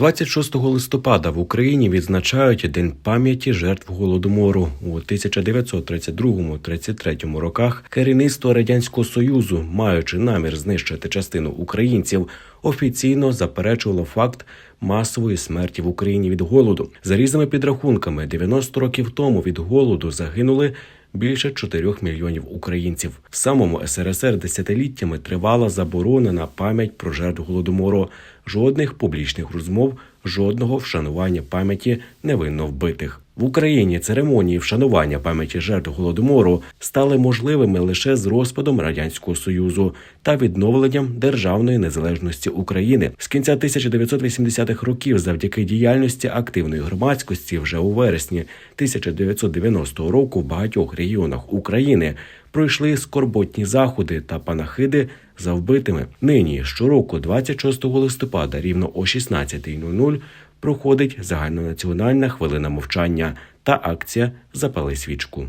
26 листопада в Україні відзначають День пам'яті жертв голодомору у 1932-33 роках. Керівництво радянського союзу, маючи намір знищити частину українців, офіційно заперечувало факт масової смерті в Україні від голоду. За різними підрахунками, 90 років тому від голоду загинули. Більше 4 мільйонів українців в самому СРСР десятиліттями тривала заборонена пам'ять про жертв голодомору. Жодних публічних розмов, жодного вшанування пам'яті невинно вбитих в Україні. Церемонії вшанування пам'яті жертв голодомору стали можливими лише з розпадом радянського союзу та відновленням державної незалежності України з кінця 1980-х років, завдяки діяльності активної громадськості, вже у вересні 1990 року в багатьох регіонах України пройшли скорботні заходи та панахиди за вбитими. Нині щороку, 26 листопада, рівно о 16.00 проходить загальнонаціональна хвилина мовчання та акція Запали свічку.